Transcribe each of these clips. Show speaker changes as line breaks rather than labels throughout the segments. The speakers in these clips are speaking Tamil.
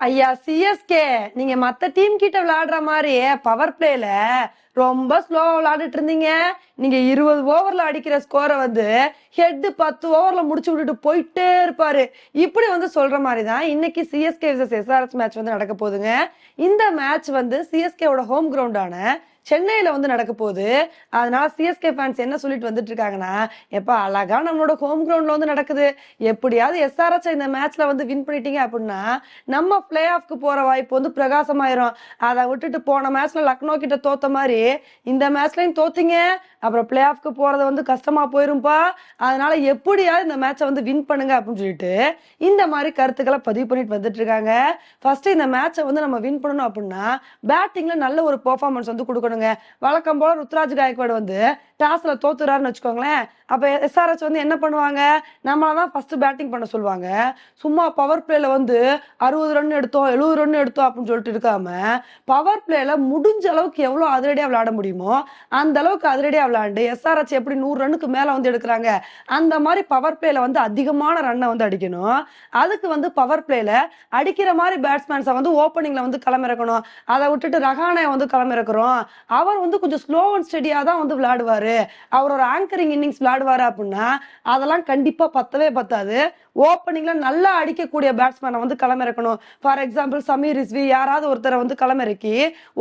ஐயா சிஎஸ்கே நீங்க மத்த டீம் கிட்ட விளையாடுற மாதிரி பவர் பிளேல ரொம்ப ஸ்லோவா விளையாடிட்டு இருந்தீங்க. நீங்க இருபது ஓவர்ல அடிக்கிற ஸ்கோரை வந்து ஹெட் பத்து ஓவர்ல முடிச்சு விட்டுட்டு போயிட்டே இருப்பாரு. இப்படி வந்து சொல்ற மாதிரி தான் இன்னைக்கு சிஎஸ்கே விசஸ் எஸ்ஆர்எஸ் மேட்ச் வந்து நடக்க போகுதுங்க. இந்த மேட்ச் வந்து சிஎஸ்கேவோட ஹோம் கிரவுண்டான சென்னையில வந்து நடக்க போகுது அதனால சிஎஸ்கே ஃபேன்ஸ் என்ன சொல்லிட்டு வந்துட்டு இருக்காங்கன்னா எப்ப அழகா நம்மளோட ஹோம் கிரவுண்ட்ல வந்து நடக்குது. எப்படியாவது எஸ்ஆர்எச் இந்த மேட்ச்ல வந்து வின் பண்ணிட்டீங்க அப்படின்னா நம்ம பிளே ஆஃப்க்கு போற வாய்ப்பு வந்து பிரகாசமாயிரும். அதை விட்டுட்டு போன மேட்ச்ல லக்னோ கிட்ட தோத்த மாதிரி இந்த மேட்ச்லயும் தோத்தீங்க. அப்புறம் பிளே ஆஃப்க்கு போறது வந்து கஷ்டமா போயிரும்பா. அதனால எப்படியாவது இந்த மேட்சை வந்து வின் பண்ணுங்க அப்படின்னு சொல்லிட்டு இந்த மாதிரி கருத்துக்களை பதிவு பண்ணிட்டு வந்துட்டு இருக்காங்க ஃபர்ஸ்ட் இந்த மேட்சை வந்து நம்ம வின் பண்ணணும் அப்படின்னா பேட்டிங்ல நல்ல ஒரு பெர்ஃபார்மன்ஸ் வந்து கொடுக்கணும் கொடுக்கணுங்க வழக்கம் போல ருத்ராஜ் காயக்வாடு வந்து டாஸ்ல தோத்துறாருன்னு வச்சுக்கோங்களேன். அப்ப எஸ்ஆர்எஸ் வந்து என்ன பண்ணுவாங்க? நம்மள தான் ஃபர்ஸ்ட் பேட்டிங் பண்ண சொல்லுவாங்க. சும்மா பவர் பிளேல வந்து அறுபது ரன் எடுத்தோம் எழுபது ரன் எடுத்தோம் அப்படின்னு சொல்லிட்டு இருக்காம பவர் பிளேல முடிஞ்ச அளவுக்கு எவ்வளவு அதிரடியா விளையாட முடியுமோ அந்த அளவுக்கு அதிரடியா விளையாண்டு எஸ்ஆர்எச் எப்படி நூறு ரன்னுக்கு மேல வந்து எடுக்கிறாங்க அந்த மாதிரி பவர் பிளேல வந்து அதிகமான ரன்னை வந்து அடிக்கணும். அதுக்கு வந்து பவர் பிளேல அடிக்கிற மாதிரி பேட்ஸ்மேன்ஸை வந்து ஓப்பனிங்ல வந்து களமிறக்கணும். அதை விட்டுட்டு ரஹானே வந்து களமிறக்குறோம். அவர் வந்து கொஞ்சம் ஸ்லோ அண்ட் ஸ்டெடியா தான் வந்து விளையாடுவாரு. அவர் ஒரு ஆங்கரிங் இன்னிங்ஸ் விளையாடுவாரு அப்படின்னா அதெல்லாம் கண்டிப்பா பத்தவே பத்தாது. ஓப்பனிங்ல நல்லா அடிக்கக்கூடிய பேட்ஸ்மேனை வந்து களமிறக்கணும். ஃபார் எக்ஸாம்பிள் சமீர் ரிஸ்வி யாராவது ஒருத்தரை வந்து களமிறக்கி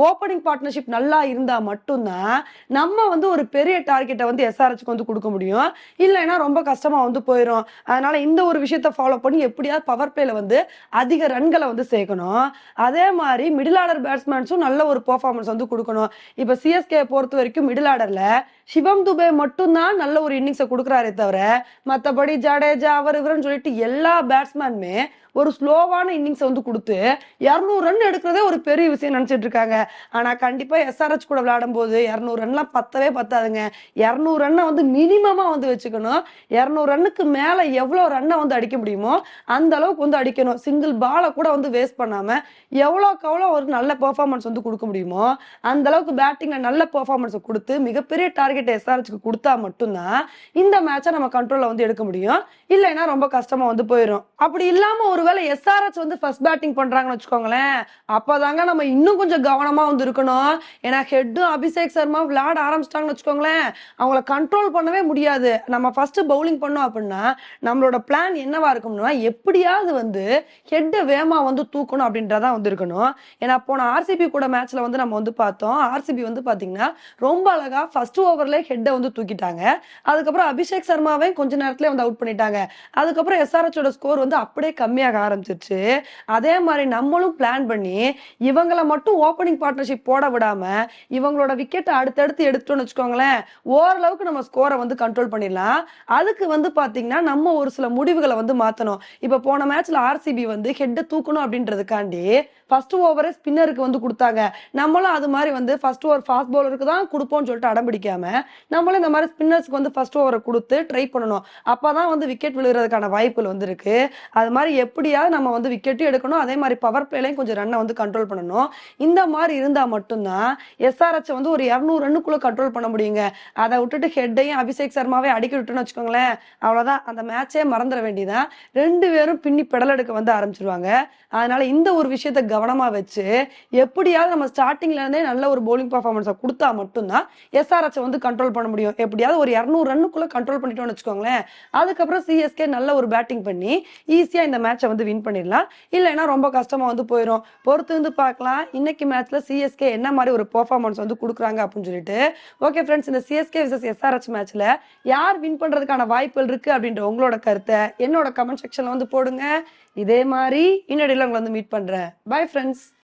ஓப்பனிங் பார்ட்னர்ஷிப் நல்லா இருந்தா மட்டும்தான் நம்ம வந்து ஒரு பெரிய டார்கெட்டை வந்து எஸ்ஆர்ஹெச்க்கு வந்து கொடுக்க முடியும். இல்லைன்னா ரொம்ப கஷ்டமா வந்து போயிடும் அதனால இந்த ஒரு விஷயத்த ஃபாலோ பண்ணி எப்படியாவது பவர் பிளேல வந்து அதிக ரன்களை வந்து சேர்க்கணும். அதே மாதிரி மிடில் ஆர்டர் பேட்ஸ்மேன்ஸும் நல்ல ஒரு பெர்ஃபார்மன்ஸ் வந்து கொடுக்கணும். இப்போ சிஎஸ்கே பொறுத்த வரைக்கும் மிடில் ஆர்டர்ல சிவம் துபே மட்டும்தான் நல்ல ஒரு இன்னிங்ஸை கொடுக்குறாரே தவிர மற்றபடி ஜடேஜா அவர் இவருன்னு சொல்லிட்டு எல்லா பேட்ஸ்மேனுமே ஒரு ஸ்லோவான இன்னிங்ஸை வந்து கொடுத்து இரநூறு ரன் எடுக்கிறதே ஒரு பெரிய விஷயம் நினைச்சிட்டு இருக்காங்க. ஆனா கண்டிப்பா எஸ்ஆர்ஹெச் கூட விளையாடும் போது இரநூறு ரன்லாம் பத்தவே பத்தாதுங்க. இரநூறு ரன்னை வந்து மினிமமா வந்து வச்சுக்கணும். இரநூறு ரன்னுக்கு மேல எவ்வளோ ரன்னை வந்து அடிக்க முடியுமோ அந்த அளவுக்கு வந்து அடிக்கணும். சிங்கிள் பாலை கூட வந்து வேஸ்ட் பண்ணாம எவ்வளோக்கு எவ்வளோ ஒரு நல்ல பெர்ஃபார்மன்ஸ் வந்து கொடுக்க முடியுமோ அந்த அளவுக்கு பேட்டிங்ல நல்ல பெர்ஃபார்மன்ஸை கொடுத்து மிகப்பெரிய டார்கெட் எஸ்ஆர்ஹெச்க்கு கொடுத்தா மட்டும்தான் இந்த மேட்சை நம்ம கண்ட்ரோலில் வந்து எடுக்க முடியும். இல்லைன்னா ரொம்ப கஷ்டமாக வந்து போயிடும் அப்படி இல்லாமல் ஒரு ஒருவேளை எஸ்ஆர்எஸ் வந்து ஃபர்ஸ்ட் பேட்டிங் பண்றாங்கன்னு வச்சுக்கோங்களேன் அப்பதாங்க நம்ம இன்னும் கொஞ்சம் கவனமா வந்து இருக்கணும் ஏன்னா ஹெட்டும் அபிஷேக் சர்மா விளையாட ஆரம்பிச்சிட்டாங்கன்னு வச்சுக்கோங்களேன் அவங்கள கண்ட்ரோல் பண்ணவே முடியாது. நம்ம ஃபர்ஸ்ட் பவுலிங் பண்ணோம் அப்படின்னா நம்மளோட பிளான் என்னவா இருக்கும்னா எப்படியாவது வந்து ஹெட்டை வேமா வந்து தூக்கணும் அப்படின்றதா வந்து இருக்கணும் ஏன்னா போன ஆர்சிபி கூட மேட்ச்ல வந்து நம்ம வந்து பார்த்தோம். ஆர்சிபி வந்து பாத்தீங்கன்னா ரொம்ப அழகா ஃபர்ஸ்ட் ஓவர்ல ஹெட்டை வந்து தூக்கிட்டாங்க. அதுக்கப்புறம் அபிஷேக் சர்மாவை கொஞ்ச நேரத்துல வந்து அவுட் பண்ணிட்டாங்க. அதுக்கப்புறம் எஸ்ஆர்எச்சோட ஸ்கோர் வந்து அப்படியே கம்மியாக ஆரம்பிச்சிருச்சு. அதே மாதிரி நம்மளும் பிளான் பண்ணி இவங்கள மட்டும் ஓப்பனிங் பார்ட்னர்ஷிப் போட விடாம இவங்களோட விக்கெட்டை அடுத்தடுத்து எடுத்துட்டோம்னு வச்சுக்கோங்களேன் ஓரளவுக்கு நம்ம ஸ்கோரை வந்து கண்ட்ரோல் பண்ணிடலாம். அதுக்கு வந்து பாத்தீங்கன்னா நம்ம ஒரு சில முடிவுகளை வந்து மாத்தணும். இப்ப போன மேட்ச்ல ஆர்சிபி வந்து ஹெட்டை தூக்கணும் அப்படின்றதுக்காண்டி ஃபர்ஸ்ட் ஓவரே ஸ்பின்னருக்கு வந்து கொடுத்தாங்க. நம்மளும் அது மாதிரி வந்து ஃபர்ஸ்ட் ஓவர் ஃபாஸ்ட் பவுலருக்கு தான் கொடுப்போம்னு சொல்லிட்டு அடம்பிடிக்காம நம்மளும் இந்த மாதிரி ஸ்பின்னர்ஸ்க்கு வந்து ஃபர்ஸ்ட் ஓவரை கொடுத்து ட்ரை பண்ணணும். அப்பதான் வந்து விக்கெட் விழுகிறதுக்கான வாய்ப்புகள் வந்து இருக்கு அது மாதிரி எப்படி எப்படியாவது நம்ம வந்து விக்கெட்டும் எடுக்கணும். அதே மாதிரி பவர் பிளேலையும் கொஞ்சம் ரன்னை வந்து கண்ட்ரோல் பண்ணணும். இந்த மாதிரி இருந்தால் மட்டும்தான் எஸ்ஆர்ஹெச் வந்து ஒரு இரநூறு ரன்னுக்குள்ள கண்ட்ரோல் பண்ண முடியுங்க. அதை விட்டுட்டு ஹெட்டையும் அபிஷேக் சர்மாவே அடிக்க விட்டுன்னு வச்சுக்கோங்களேன். அவ்வளோதான் அந்த மேட்சே மறந்துட வேண்டியதான் ரெண்டு பேரும் பின்னி பெடல் எடுக்க வந்து ஆரம்பிச்சிருவாங்க. அதனால இந்த ஒரு விஷயத்த கவனமாக வச்சு எப்படியாவது நம்ம ஸ்டார்டிங்ல இருந்தே நல்ல ஒரு bowling பர்ஃபார்மன்ஸை கொடுத்தா மட்டும்தான் எஸ்ஆர்ஹெச் வந்து கண்ட்ரோல் பண்ண முடியும். எப்படியாவது ஒரு இரநூறு ரன்னுக்குள்ள கண்ட்ரோல் பண்ணிட்டோம்னு வச்சுக்கோங்களேன். அதுக்கப்புறம் சிஎஸ்கே நல்ல ஒரு பேட்டிங் பண்ணி ஈஸியாக இந்த மேட்சை வந்து வின் பண்ணிடலாம். இல்லைன்னா ரொம்ப கஷ்டமா வந்து போயிடும் பொறுத்து வந்து பார்க்கலாம். இன்னைக்கு மேட்ச்ல சிஎஸ்கே என்ன மாதிரி ஒரு பெர்ஃபார்மன்ஸ் வந்து கொடுக்குறாங்க அப்படின்னு சொல்லிட்டு. ஓகே ஃப்ரெண்ட்ஸ் இந்த சிஎஸ்கே விசஸ் எஸ்ஆர்ஹெச் மேட்ச்ல யார் வின் பண்றதுக்கான வாய்ப்புகள் இருக்கு அப்படின்ற உங்களோட கருத்தை என்னோட கமெண்ட் செக்ஷன்ல வந்து போடுங்க. இதே மாதிரி இன்னடியில் உங்களை வந்து மீட் பண்றேன். Bye friends